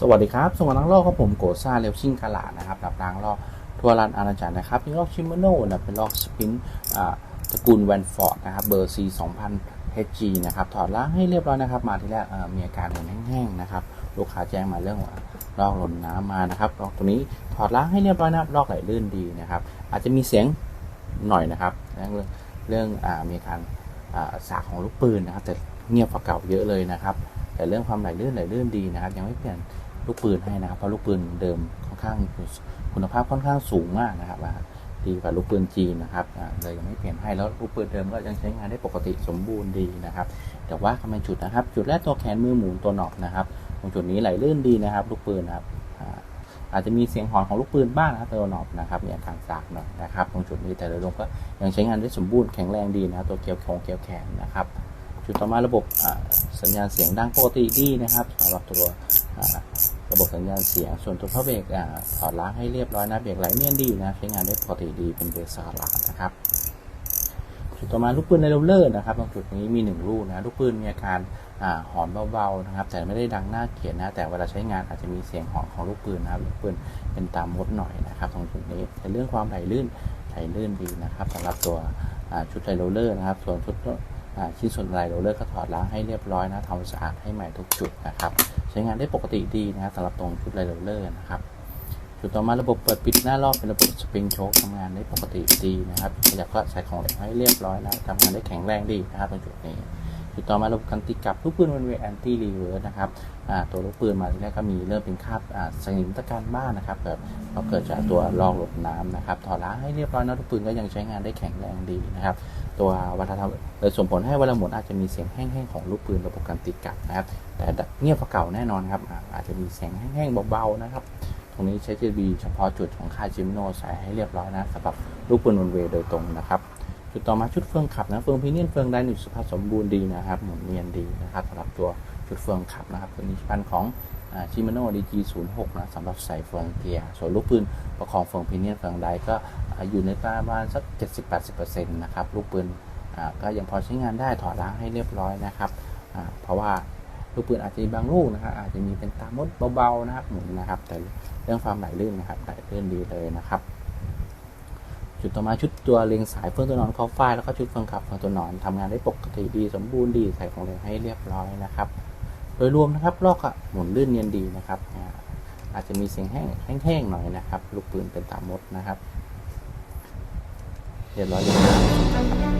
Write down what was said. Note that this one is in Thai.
สวัสดีครับสวัสดีนักลอกครับผมโกซ่าเรลชิงกาลานะครับดับรางลอกทัวรันอาณาจักรนะครับเป็นลอกชิมโนนะเป็นลอกสปินอ่าตระกูลแวนฟอร์ดนะครับเบอร์ C 2000 HG นะครับถอดล้างให้เรียบร้อยนะครับ มาที่แรกเอ่อมีอาการเหมือนแห้งๆนะครับลูกค้าแจ้งมาเรื่องว่าลอกหล่นน้ำมานะครับลอกตัวนี้ถอดล้างให้เรียบร้อยนะครับลอกไหลลื่นดีนะครับ อาจจะมีเสียงหน่อยนะครับ เรื่องเรื่องอ่ามีอาการอ่าสากของลูกปืนนะครับ แต่เงียบกว่าเก่าเยอะเลยนะครับ แต่เรื่องความไหลลื่นไหลลื่นดีนะครับ ยังไม่เปลี่ยน ลูกปืนให้นะครับเพราะลูกปืนเดิมค่อนข้างคุณภาพค่อนข้างสูงมากนะครับอ่าดีกว่าลูกปืนจีนนะครับเลยยังไม่เปลี่ยนให้แล้วลูกปืนเดิมก็ยังใช้งานได้ปกติสมบูรณ์ดีนะครับ แต่ว่าทำไมจุดนะครับ จุดแรกตัวแขนมือหมุนตัวหนอบนะครับตรงจุดนี้ไหลลื่นดีนะครับ ลูกปืนนะครับอาจจะมีเสียงหอนของลูกปืนบ้างนะครับตัวหนอบนะครับมีอาการสากหน่อยนะครับตรงจุดนี้แต่โดยรวมก็ยังใช้งานได้สมบูรณ์แข็งแรงดีนะตัวเกลียวของเกลียวแขนนะครับจุดต่อมาระบบสัญญาณเสียงดังปกติดีนะครับสำหรับตัว ระบบสัญญาณเสียง ส่วนตัวพระเบรกอ่าถอดล้างให้เรียบร้อยนะ เบรกไหลเนียนดีนะ ใช้งานได้ปกติดีเป็นเบรกสลาดนะครับจุดต่อมาลูกปืนในโรลเลอร์นะครับตรงจุดนี้มีหนึ่งลูกนะลูกปืนมีอาการอ่าหอนเบาๆนะครับ แต่ไม่ได้ดังหน่าเกลียดนะ แต่เวลาใช้งานอาจจะมีเสียงหอนของลูกปืนนะครับลูกปืนเป็นตามมดหน่อยนะครับ ตรงจุดนี้ในเรื่องความไหลลื่นไหลลื่นดีนะครับสำหรับตัวชุดไลโรเลอร์นะครับ ส่วนชุด ชิ้นส่วนลายโรลเลอร์ก็ถอดล้างให้เรียบร้อยนะทำสะอาดให้ใหม่ทุกจุดนะครับ ใช้งานได้ปกติดีนะครับสำหรับตรงชุดลายโรเลอร์นะครับจุดต่อมาระบบเปิดปิดหน้ารอบเป็นระบบสปริงโชคทำงานได้ปกติดีนะครับขยับก็ใส่ของเหลวให้เรียบร้อยนะทำงานได้แข็งแรงดีนะครับตรงจุดนี้จุดต่อมาระบบการติกับลูกปืนวันเวแอนตี้รีเวิร์สนะครับตัวลูกปืนมาที่แรกก็มีเริ่มเป็นคราบสนิมตะการบ้านนะครับแบบเราเกิดจากตัวลอกหลบน้ำนะครับถอดล้างให้เรียบร้อยนะลูกปืนก็ยังใช้งานได้แข็งแรงดีนะครับ ตัววัฒนธรรมเลยส่งผลให้เวลาหมุนอาจจะมีเสียงแห้งๆของลูกปืนระบบการติดกับนะครับ แต่เงียบกว่าเก่าแน่นอนครับ อาจจะมีเสียงแห้งๆเบาๆนะครับ ตรงนี้ใช้ JB เฉพาะจุดของค่ายจิมิโนใส่ให้เรียบร้อยนะสำหรับลูกปืนวันเวโดยตรงนะครับ จุดต่อมาชุดเฟืองขับนะเฟืองพีเนียนเฟืองไดหนึ่งสภาพสมบูรณ์ดีนะครับหมุนเนียนดีนะครับสำหรับตัวชุดเฟืองขับนะครับตัวนี้พันของชิมโนดีจีศูนย์หกนะสำหรับใส่เฟืองเกียร์ส่วนลูกปืนประคองเฟืองพีเนียนเฟืองไดก็ อยู่ในประมาณสัก 70-80%นะครับลูกปืนก็ยังพอใช้งานได้ถอดล้างให้เรียบร้อยนะครับเพราะว่าลูกปืนอาจจะมีบางลูกนะครับอาจจะมีเป็นตามดเบาๆนะครับหมุนนะครับ แต่เรื่องความไหลลื่นนะครับไหลลื่นดีเลยนะครับ จุดต่อมาชุดตัวเลียงสายเฟื่องตัวนอนคอฝ้าแล้วก็ชุดเฟืองขับเฟื่องตัวนอนทำงานได้ปกติดี สมบูรณ์ดีใส่ของเหลวให้เรียบร้อยนะครับ โดยรวมนะครับลอกอะหมุนลื่นเนียนดีนะครับอาจจะมีเสียงแห้งแห้งๆหน่อยนะครับ ลูกปืนเป็นตามมดนะครับ เรียบ